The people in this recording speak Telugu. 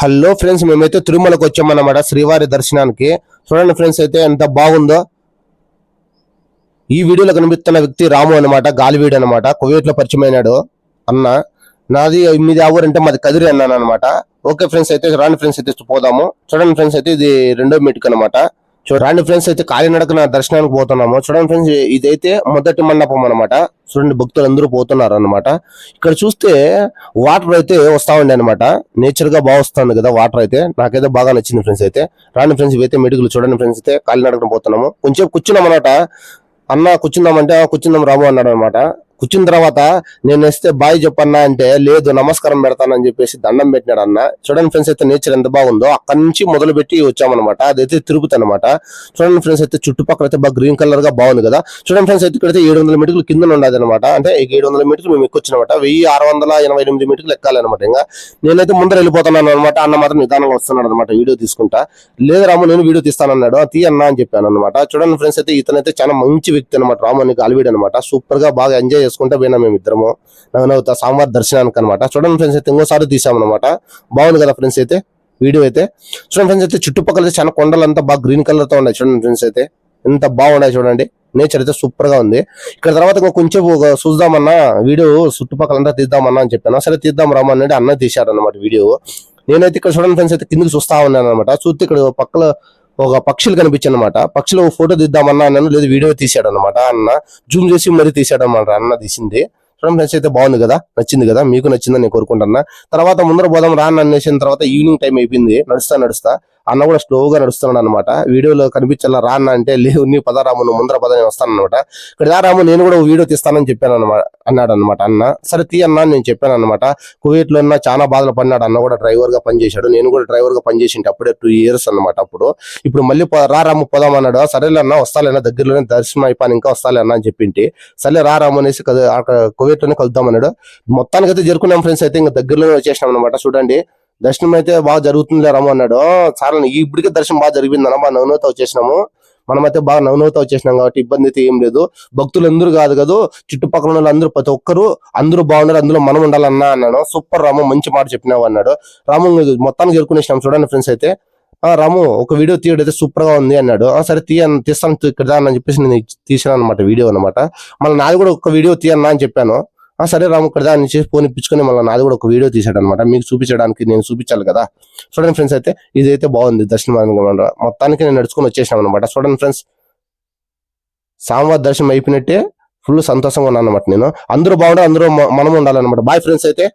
హలో ఫ్రెండ్స్ మేమైతే తిరుమలకు వచ్చామన్నమాట శ్రీవారి దర్శనానికి. చూడండి ఫ్రెండ్స్ అయితే ఎంత బాగుందో. ఈ వీడియోలో కనిపిస్తున్న వ్యక్తి రాము అనమాట గాలివీడు అనమాట కువైట్ పరిచయమైనాడు అన్న. నాది మీది ఆ అంటే మాది కదిరి అన్నాను అనమాట ఓకే ఫ్రెండ్స్ అయితే రాని ఫ్రెండ్స్ అయితే పోదాము. చూడండి ఫ్రెండ్స్ అయితే ఇది రెండో మీటిక్ అనమాట చూడండి. ఫ్రెండ్స్ అయితే కాలినడకన దర్శనానికి పోతున్నాము. చూడండి ఫ్రెండ్స్ ఇదైతే మొదటి మండపం అనమాట చూడండి భక్తులు అందరూ పోతున్నారు అనమాట ఇక్కడ చూస్తే వాటర్ అయితే వస్తా ఉండే అనమాట నేచర్గా బాగా కదా వాటర్ అయితే. నాకైతే బాగా నచ్చింది ఫ్రెండ్స్ అయితే. రాండి ఫ్రెండ్స్ ఇవైతే మెడికల్ చూడండి ఫ్రెండ్స్ అయితే. కాలినడకన పోతున్నాము. కొంచెం కూర్చున్నాం అనమాట అన్న కూర్చుందామంటే కూర్చుందాం రాము అన్నాడు అనమాట కూర్చున్న తర్వాత నేను వస్తే బాయ్ చెప్పన్నా అంటే లేదు నమస్కారం పెడతానని చెప్పేసి దండం పెట్టినాడు అన్న. చూడండి ఫ్రెండ్స్ అయితే నేచర్ ఎంత బాగుందో. అక్కడి నుంచి మొదలు పెట్టి వచ్చామన్నమాట. అదైతే తిరుపతి అనమాట చూడండి ఫ్రెండ్స్ అయితే చుట్టుపక్కల అయితే బాగా గ్రీన్ కలర్గా బాగుంది కదా. చూడండి ఫ్రెండ్స్ అయితే ఇక్కడైతే ఏడు వందల మీటర్లు కింద ఉండదు అనమాట అంటే ఏడు వందల మీటర్లు మేము ఎక్కువచ్చినమాట. వెయ్యి ఆరు వందల ఎనభై ఎనిమిది మీటర్లు ఎక్కాలన్నమాట ఇంకా. నేనైతే ముందర వెళ్ళిపోతున్నాను అనమాట అన్న మాత్రం నిదానంగా వస్తున్నాడు అనమాట వీడియో తీసుకుంటా. లేదు రాము నేను వీడియో తీస్తానన్నాడు. తీ అన్న అని చెప్పాను అనమాట చూడండి ఫ్రెండ్స్ అయితే ఇతనైతే చాలా మంచి వ్యక్తి అనమాట రాము అని గాలివీడు అనమాట సూపర్గా బాగా ఎంజాయ్ చేసుకుంటే పోయినా మేము ఇద్దరము నవ్వుతా సాంబార్ దర్శనానికి అనమాట చూడండి ఫ్రెండ్స్ అయితే ఇంకోసారి తీసామన్నమాట. బాగుంది కదా ఫ్రెండ్స్ అయితే వీడియో అయితే. చూడండి ఫ్రెండ్స్ అయితే చుట్టుపక్కల అయితే చాలా కొండలంతా బాగా గ్రీన్ కలర్తో ఉన్నాయి చూడండి ఫ్రెండ్స్ అయితే. ఎంత బాగున్నాయి చూడండి. నేచర్ అయితే సూపర్గా ఉంది. ఇక్కడ తర్వాత ఇంకా కొంచెం చూద్దామన్నా వీడియో చుట్టుపక్కలంతా తీద్దామన్నా అని చెప్పాను. సరే తీద్దాం రమ్మని అన్న తీశాడు అనమాట వీడియో. నేనైతే ఇక్కడ చూడండి ఫ్రెండ్స్ అయితే కిందకి చూస్తా ఉన్నాను అనమాట చూస్తే ఇక్కడ పక్కల ఒక పక్షులు కనిపించాయి అనమాట పక్షులు ఫోటో తీద్దామన్నా అన్నాను లేదు వీడియో తీశాడు అనమాట అన్న జూమ్ చేసి మరీ తీసాడు అనమాట అన్న తీసింది. చూడండి ఫ్రెండ్స్ అయితే బాగుంది కదా? నచ్చింది కదా? మీకు నచ్చిందని నేను కోరుకుంటున్నా. తర్వాత ముందర పోదాం రా అన్న అనేసిన తర్వాత ఈవినింగ్ టైం అయిపోయింది. నడుస్తా నడుస్తా. అన్న కూడా స్లోగా నడుస్తున్నాడు అనమాట వీడియోలో కనిపించాలా రా అన్న అంటే లేవు నీ పద రాము నువ్వు ముందర పద నేను వస్తాను అనమాట ఇక్కడ రా రాము నేను కూడా వీడియో తీస్తానని చెప్పాను అనమాట అన్నాడు అనమాట అన్న. సరే తీ అన్న నేను చెప్పాను అనమాట కువైట్లో ఉన్న చాలా బాధలు పడినాడు అన్న కూడా డ్రైవర్గా పనిచేశాడు. నేను కూడా డ్రైవర్గా పనిచేసింటే అప్పుడే టూ ఇయర్స్ అనమాట అప్పుడు. ఇప్పుడు మళ్ళీ పో- రా రాము పోదాం అన్నాడు. సరేలే అన్న వస్తాలేనా దగ్గరలోనే దర్శనం అయిపోయి ఇంకా వస్తాలే అన్న అని చెప్పింటి. సరే రా రాము అనేసి అక్కడ కువైట్లోనే కలుద్దాం అన్నాడు. మొత్తానికి అయితే జరుకున్నాం ఫ్రెండ్స్ అయితే ఇంకా దగ్గరలోనే వచ్చేసినాం అనమాట చూడండి దర్శనం అయితే బాగా జరుగుతుందిలే రమ్మ అన్నాడు. సార్ ఇప్పటికే దర్శనం బాగా జరిగింది అన్న బాగా నవ్వునవుతా వచ్చేసినాము. మనమైతే బాగా నవ్వునవుతా వచ్చేసినాం కాబట్టి ఇబ్బంది అయితే ఏం లేదు. భక్తులు అందరూ కాదు కదా చుట్టుపక్కల ఉన్న అందరూ ప్రతి ఒక్కరు అందరూ బాగున్నారు అందులో మనం ఉండాలన్నా అన్నాను. సూపర్ రాము మంచి మాట చెప్పినావు అన్నాడు. రాము మొత్తానికి చేరుకునేసినాం చూడండి ఫ్రెండ్స్ అయితే. ఆ రాము ఒక వీడియో తీయడం అయితే సూపర్గా ఉంది అన్నాడు. ఆ సరే తీయ తీస్తాను ఇక్కడ అని చెప్పేసి నేను తీసాను అనమాట వీడియో అనమాట మళ్ళీ నాది కూడా ఒక వీడియో తీయన్నా అని చెప్పాను. ఆ సరే రాము ఇక్కడ అని చెప్పి ఫోన్ ఇప్పించుకొని మళ్ళీ నాది కూడా ఒక వీడియో తీసాడు అనమాట మీకు చూపించడానికి నేను చూపించాలి కదా. చూడండి ఫ్రెండ్స్ అయితే ఇదైతే బాగుంది దర్శనం మొత్తానికి నేను నడుచుకొని వచ్చేసాను అనమాట చూడండి ఫ్రెండ్స్. సామవారి దర్శనం అయిపోయినట్టే ఫుల్ సంతోషంగా ఉన్నాను అనమాట నేను. అందరూ బాగుండాలి అందరూ మనం ఉండాలన్నమాట. బాయ్ ఫ్రెండ్స్ అయితే.